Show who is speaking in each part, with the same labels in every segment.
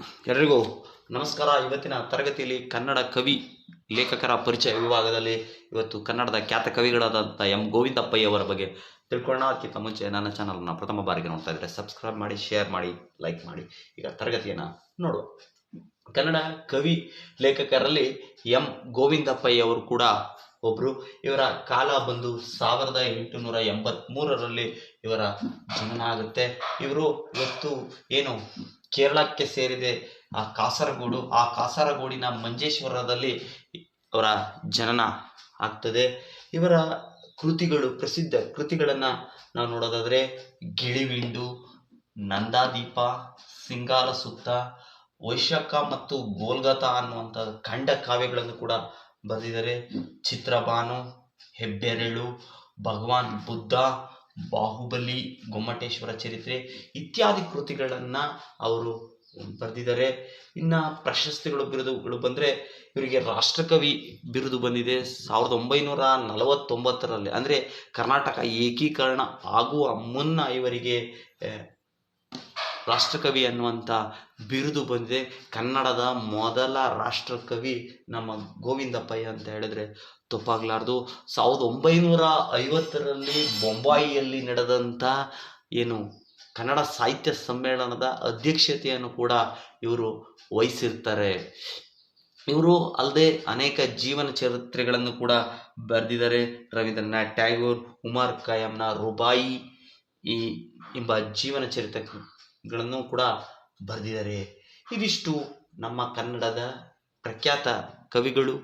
Speaker 1: ಎಲ್ರಿಗೂ ನಮಸ್ಕಾರ. ಇವತ್ತಿನ ತರಗತಿಯಲ್ಲಿ ಕನ್ನಡ ಕವಿ, ಲೇಖಕರ ಪರಿಚಯ ವಿಭಾಗದಲ್ಲಿ ಇವತ್ತು ಕನ್ನಡದ ಖ್ಯಾತ ಕವಿಗಳಾದಂಥ ಎಂ. ಗೋವಿಂದಪ್ಪಯ್ಯವರ ಬಗ್ಗೆ ತಿಳ್ಕೊಳ್ಳೋಣ. ಅದಕ್ಕಿಂತ ಮುಂಚೆ ನನ್ನ ಚಾನಲ್ನ ಪ್ರಥಮ ಬಾರಿಗೆ ನೋಡ್ತಾ ಇದ್ದರೆ ಸಬ್ಸ್ಕ್ರೈಬ್ ಮಾಡಿ ಶೇರ್ ಮಾಡಿ ಲೈಕ್ ಮಾಡಿ. ಈಗ ತರಗತಿಯನ್ನು ನೋಡುವ. ಕನ್ನಡ ಕವಿ, ಲೇಖಕರಲ್ಲಿ ಎಂ. ಗೋವಿಂದಪ್ಪಯ್ಯವರು ಕೂಡ ಒಬ್ಬರು ಇವರ ಕಾಲ ಬಂದು ಸಾವಿರದ ಎಂಟುನೂರ ಎಂಬತ್ತ್ಮೂರರಲ್ಲಿ ಇವರ ಜನನ ಆಗುತ್ತೆ. ಇವರು ಇವತ್ತು ಏನು ಕೇರಳಕ್ಕೆ ಸೇರಿದೆ ಆ ಕಾಸರಗೋಡು. ಆ ಕಾಸರಗೋಡಿನ ಮಂಜೇಶ್ವರದಲ್ಲಿ ಅವರ ಜನನ ಆಗ್ತದೆ. ಇವರ ಕೃತಿಗಳು ಪ್ರಸಿದ್ಧ. ಕೃತಿಗಳನ್ನು ನಾವು ನೋಡೋದಾದರೆ ಗಿಳಿವಿಂಡು, ನಂದಾದೀಪ ಸಿಂಗಾರ ಸುತ್ತ ವೈಶಾಖ ಮತ್ತು ಗೋಲ್ಗತ ಅನ್ನುವಂಥ ಖಂಡ ಕಾವ್ಯಗಳನ್ನು ಕೂಡ ಬರೆದಿದ್ದಾರೆ. ಚಿತ್ರಬಾನು, ಹೆಬ್ಬೆರಳು, ಭಗವಾನ್ ಬುದ್ಧ ಬಾಹುಬಲಿ, ಗೊಮ್ಮಟೇಶ್ವರ ಚರಿತ್ರೆ ಇತ್ಯಾದಿ ಕೃತಿಗಳನ್ನು ಅವರು ಬರೆದಿದ್ದಾರೆ. ಇನ್ನು ಪ್ರಶಸ್ತಿಗಳು ಬಿರುದುಗಳು ಬಂದರೆ ಇವರಿಗೆ ರಾಷ್ಟ್ರಕವಿ ಬಿರುದು ಬಂದಿದೆ. ಸಾವಿರದ ಒಂಬೈನೂರ ನಲವತ್ತೊಂಬತ್ತರಲ್ಲಿ ಅಂದರೆ ಕರ್ನಾಟಕ ಏಕೀಕರಣ ಆಗುವ ಮುನ್ನ ಇವರಿಗೆ ರಾಷ್ಟ್ರಕವಿ ಅನ್ನುವಂಥ ಬಿರುದು ಬಂದಿದೆ. ಕನ್ನಡದ ಮೊದಲ ರಾಷ್ಟ್ರಕವಿ ನಮ್ಮ ಗೋವಿಂದಪ್ಪಯ್ಯ ಅಂತ ಹೇಳಿದ್ರೆ ತಪ್ಪಾಗಲಾರ್ದು ಸಾವಿರದ ಒಂಬೈನೂರ ಐವತ್ತರಲ್ಲಿ ಬೊಂಬಾಯಿಯಲ್ಲಿ ನಡೆದಂಥ ಏನು ಕನ್ನಡ ಸಾಹಿತ್ಯ ಸಮ್ಮೇಳನದ ಅಧ್ಯಕ್ಷತೆಯನ್ನು ಕೂಡ ಇವರು ವಹಿಸಿರ್ತಾರೆ. ಇವರು ಅಲ್ಲದೆ ಅನೇಕ ಜೀವನ ಚರಿತ್ರೆಗಳನ್ನು ಕೂಡ ಬರೆದಿದ್ದಾರೆ. ರವೀಂದ್ರನಾಥ್ ಟ್ಯಾಗೋರ್, ಉಮರ್ ಖಯಾಮ್ನ ರುಬಾಯಿ ಈ ಎಂಬ ಜೀವನ ಚರಿತ್ರೆಗಳನ್ನು ಕೂಡ ಬರೆದಿದ್ದಾರೆ. ಇದಿಷ್ಟು ನಮ್ಮ ಕನ್ನಡದ ಪ್ರಖ್ಯಾತ ಕವಿಗಳು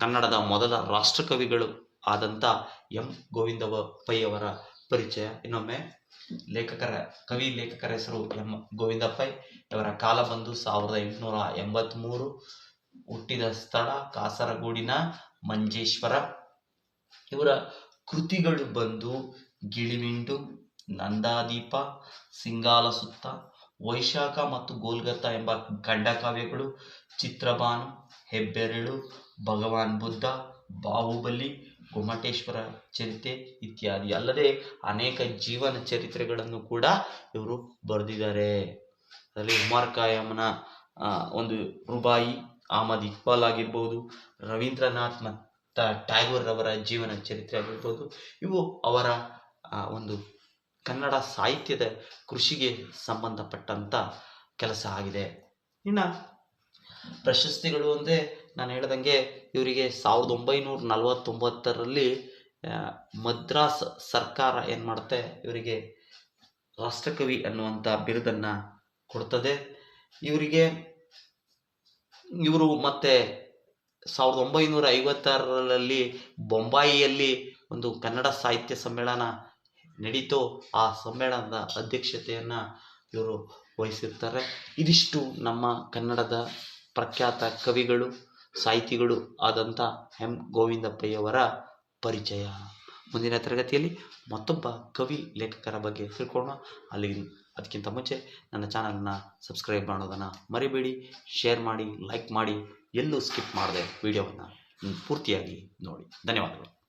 Speaker 1: ಕನ್ನಡದ ಮೊದಲ ರಾಷ್ಟ್ರಕವಿಗಳು ಆದಂಥ ಎಂ. ಗೋವಿಂದ ಪೈಯವರ ಪರಿಚಯ. ಇನ್ನೊಮ್ಮೆ ಲೇಖಕರ, ಕವಿ ಲೇಖಕರ ಹೆಸರು ಎಂ. ಗೋವಿಂದಪ್ಪೈ ಇವರ ಕಾಲ ಬಂದು ಸಾವಿರದ ಎಂಟುನೂರ ಎಂಬತ್ಮೂರು. ಹುಟ್ಟಿದ ಸ್ಥಳ ಕಾಸರಗೋಡಿನ ಮಂಜೇಶ್ವರ. ಇವರ ಕೃತಿಗಳು ಬಂದು ಗಿಳಿಮಿಂಡು, ನಂದಾದೀಪ ಸಿಂಗಾಲ ಸುತ್ತ ವೈಶಾಖ ಮತ್ತು ಗೋಲ್ಗತ ಎಂಬ ಖಂಡಕಾವ್ಯಗಳು ಚಿತ್ರಬಾನು ಹೆಬ್ಬೆರಳು, ಭಗವಾನ್ ಬುದ್ಧ, ಬಾಹುಬಲಿ, ಗೊಮ್ಮಟೇಶ್ವರ ಚರಿತೆ ಇತ್ಯಾದಿ. ಅಲ್ಲದೆ ಅನೇಕ ಜೀವನ ಚರಿತ್ರೆಗಳನ್ನು ಕೂಡ ಇವರು ಬರೆದಿದ್ದಾರೆ. ಅದರಲ್ಲಿ ಉಮರ್ ಕಾಯಮ್ನ ಒಂದು ರುಬಾಯಿ ಅಹಮದ್ ಇಕ್ಬಾಲ್ ಆಗಿರ್ಬೋದು, ರವೀಂದ್ರನಾಥ್ ಮತ್ತು ಟ್ಯಾಗೋರ್ ಅವರ ಜೀವನ ಚರಿತ್ರೆ ಆಗಿರ್ಬೋದು, ಇವು ಅವರ ಒಂದು ಕನ್ನಡ ಸಾಹಿತ್ಯದ ಕೃಷಿಗೆ ಸಂಬಂಧಪಟ್ಟಂಥ ಕೆಲಸ ಆಗಿದೆ. ಇನ್ನು ಪ್ರಶಸ್ತಿಗಳು ಅಂದರೆ ನಾನು ಹೇಳ್ದಂಗೆ ಇವರಿಗೆ ಸಾವಿರದ ಒಂಬೈನೂರ ನಲವತ್ತೊಂಬತ್ತರಲ್ಲಿ ಮದ್ರಾಸ್ ಸರ್ಕಾರ ಏನು ಮಾಡುತ್ತೆ, ಇವರಿಗೆ ರಾಷ್ಟ್ರಕವಿ ಅನ್ನುವಂಥ ಬಿರುದನ್ನು ಕೊಡ್ತದೆ. ಇವರಿಗೆ ಇವರು ಮತ್ತೆ ಸಾವಿರದ ಒಂಬೈನೂರ ಐವತ್ತಾರರಲ್ಲಿ ಬೊಂಬಾಯಿಯಲ್ಲಿ ಒಂದು ಕನ್ನಡ ಸಾಹಿತ್ಯ ಸಮ್ಮೇಳನ ನಡೀತು ಆ ಸಮ್ಮೇಳನದ ಅಧ್ಯಕ್ಷತೆಯನ್ನು ಇವರು ವಹಿಸಿರ್ತಾರೆ. ಇದಿಷ್ಟು ನಮ್ಮ ಕನ್ನಡದ ಪ್ರಖ್ಯಾತ ಕವಿಗಳು, ಸಾಹಿತಿಗಳು ಆದಂಥ ಎಂ. ಗೋವಿಂದಪ್ಪಯ್ಯವರ ಪರಿಚಯ. ಮುಂದಿನ ತರಗತಿಯಲ್ಲಿ ಮತ್ತೊಬ್ಬ ಕವಿ ಲೇಖಕರ ಬಗ್ಗೆ ತಿಳ್ಕೊಳ್ಳೋಣ. ಅಲ್ಲಿ ಅದಕ್ಕಿಂತ ಮುಂಚೆ ನನ್ನ ಚಾನಲ್ನ ಸಬ್ಸ್ಕ್ರೈಬ್ ಮಾಡೋದನ್ನು ಮರಿಬೇಡಿ, ಶೇರ್ ಮಾಡಿ, ಲೈಕ್ ಮಾಡಿ ಎಲ್ಲೂ ಸ್ಕಿಪ್ ಮಾಡದೆ ವಿಡಿಯೋವನ್ನು ಪೂರ್ತಿಯಾಗಿ ನೋಡಿ. ಧನ್ಯವಾದಗಳು.